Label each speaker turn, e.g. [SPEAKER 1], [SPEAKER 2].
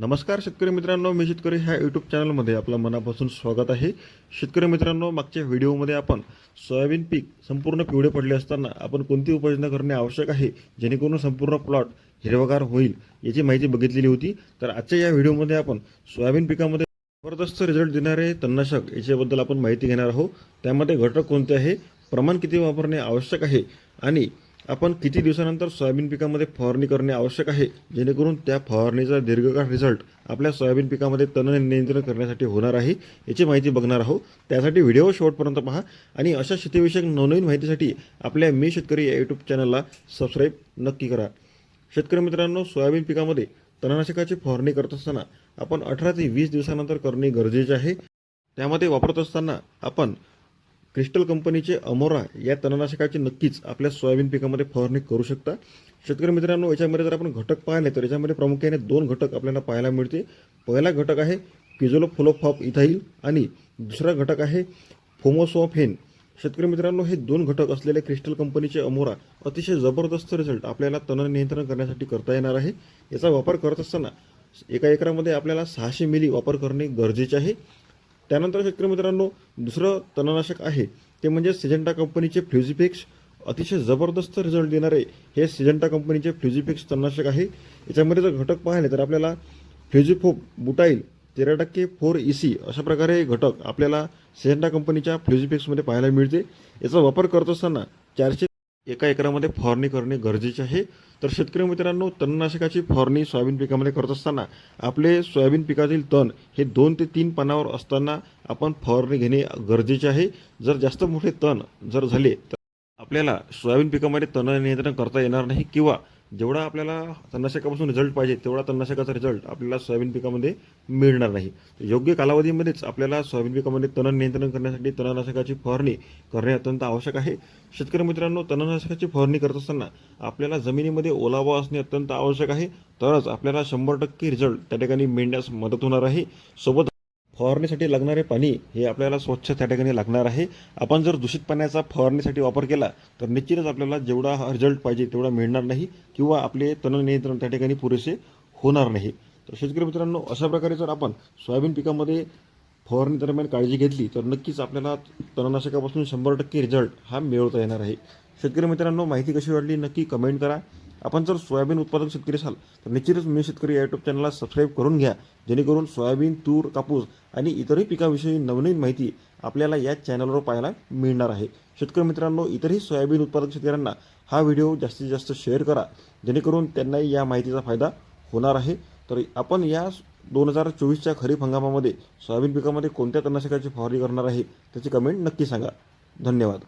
[SPEAKER 1] नमस्कार शेतकरी मित्रांनो मी शेतकरी ह्या यूट्यूब चॅनलमध्ये आपलं मनापासून स्वागत आहे. शेतकरी मित्रांनो मागच्या व्हिडिओमध्ये आपण सोयाबीन पीक संपूर्ण पिवळे पडले असताना आपण कोणती उपाययोजना करणे आवश्यक आहे जेणेकरून संपूर्ण प्लॉट हिरवगार होईल याची माहिती बघितलेली होती. तर आजच्या या व्हिडिओमध्ये आपण सोयाबीन पिकामध्ये जबरदस्त रिझल्ट देणारे तणनाशक याच्याबद्दल आपण माहिती घेणार आहोत. त्यामध्ये घटक कोणते आहे प्रमाण किती वापरणे आवश्यक आहे आणि आपण किती दिवसानंतर सोयाबीन पिकामध्ये फवारणी करणे आवश्यक आहे? जेणेकरून त्या फवारणीचा दीर्घकाळ रिझल्ट आपल्या सोयाबीन पिकामध्ये तण नियंत्रण करण्यासाठी होणार आहे याची माहिती बघणार आहोत. त्यासाठी व्हिडिओ शेवटपर्यंत पहा आणि अशा शेतीविषयक नवनवीन माहितीसाठी आपल्या मी शेतकरी या यूट्यूब चॅनलला सबस्क्राईब नक्की करा. शेतकरी मित्रांनो सोयाबीन पिकामध्ये तणनाशकाची फवारणी करत असताना आपण अठरा ते वीस दिवसानंतर करणे गरजेचे आहे. त्यामध्ये वापरत असताना आपण क्रिस्टल कंपनीचे अमोरा या तणनाशकाची नक्कीच आपल्या सोयाबीन पिकामध्ये फवारणी करू शकता. शेतकरी मित्रांनो याच्यामध्ये जर आपण घटक पाहिले तर याच्यामध्ये प्रामुख्याने दोन घटक आपल्याला पाहायला मिळते. पहिला घटक आहे किझोलो फ्लोफॉप इथाईल आणि दुसरा घटक आहे फोमोसोफेन. शेतकरी मित्रांनो हे दोन घटक असलेले क्रिस्टल कंपनीचे अमोरा अतिशय जबरदस्त रिझल्ट आपल्याला तण नियंत्रण करण्यासाठी करता येणार आहे. याचा वापर करत असताना एका एकरामध्ये आपल्याला सहाशे मिली वापर करणे गरजेचे आहे. त्यानंतर शेतकरी मित्रांनो दुसरं तणनाशक आहे. ते म्हणजे सिजंटा कंपनीचे फ्ल्युझिफिक्स अतिशय जबरदस्त रिझल्ट देणारे हे सिजंटा कंपनीचे फ्ल्युझिफिक्स तणनाशक आहे. याच्यामध्ये जर घटक पाहिले तर आपल्याला फ्ल्युझिफोप बुटाईल तेरा टक्के फोर ई सी अशा प्रकारे घटक आपल्याला सिजंटा कंपनीच्या फ्ल्युझिफिक्समध्ये पाहायला मिळते. याचा वापर करत असताना चारशे एका एकरामध्ये फवारणी करणे गरजेचे आहे. तर शेतकरी मित्रांनो तणनाशकाची फवारणी सोयाबीन पिकामध्ये करत असताना आपले सोयाबीन पिकातील तण हे दोन ते तीन पानावर असताना आपण फवारणी घेणे गरजेचे आहे. जर जास्त मोठे तण जर झाले तर आपल्याला सोयाबीन पिकामध्ये तण नियंत्रण करता येणार नाही किंवा जेवढा आपल्याला तणनाशकापासून रिझल्ट पाहिजे तेवढा तणनाशकाचा रिझल्ट आपल्याला सोयाबीन पिकामध्ये मिळणार नाही. योग्य कालावधीमध्येच आपल्याला सोयाबीन पिकामध्ये तण नियंत्रण करण्यासाठी तणनाशकाची फवारणी करणे अत्यंत आवश्यक आहे. शेतकरी मित्रांनो तणनाशकाची फवारणी करत असताना आपल्याला जमिनीमध्ये ओलावा असणे अत्यंत आवश्यक आहे. तरच आपल्याला शंभर टक्के रिझल्ट त्या ठिकाणी मिळण्यास मदत होणार आहे. सोबत फवारणीसाठी लागणारे पाणी हे आपल्याला स्वच्छ त्या ठिकाणी लागणार आहे. आपण जर दूषित पाण्याचा फवारणीसाठी वापर केला तर निश्चितच आपल्याला जेवढा रिझल्ट पाहिजे तेवढा मिळणार नाही किंवा आपले तण नियंत्रण त्या ठिकाणी पुरेसे होणार नाही. तर शेतकरी मित्रांनो अशा प्रकारे जर आपण सोयाबीन पिकामध्ये फवारणी दरम्यान काळजी घेतली तर नक्कीच आपल्याला तणनाशकापासून शंभर टक्के रिझल्ट हा मिळवता येणार आहे. शेतकरी मित्रांनो माहिती कशी वाटली नक्की कमेंट करा. आपण जर सोयाबीन उत्पादक शेतकरी असाल तर निश्चितच मी शेतकरी या यूट्यूब चॅनलला सबस्क्राईब करून घ्या. जेणेकरून सोयाबीन तूर कापूस आणि इतरही पिकाविषयी नवनवीन माहिती आपल्याला या चॅनलवर पाहायला मिळणार आहे. शेतकरी मित्रांनो इतरही सोयाबीन उत्पादक शेतकऱ्यांना हा व्हिडिओ जास्तीत जास्त शेअर करा. जेणेकरून त्यांनाही या माहितीचा फायदा होणार आहे. तर आपण या दोन हजार चोवीसच्या खरीप हंगामामध्ये सोयाबीन पिकामध्ये कोणत्या तणनाशकाची फवारणी करणार आहे त्याची कमेंट नक्की सांगा. धन्यवाद.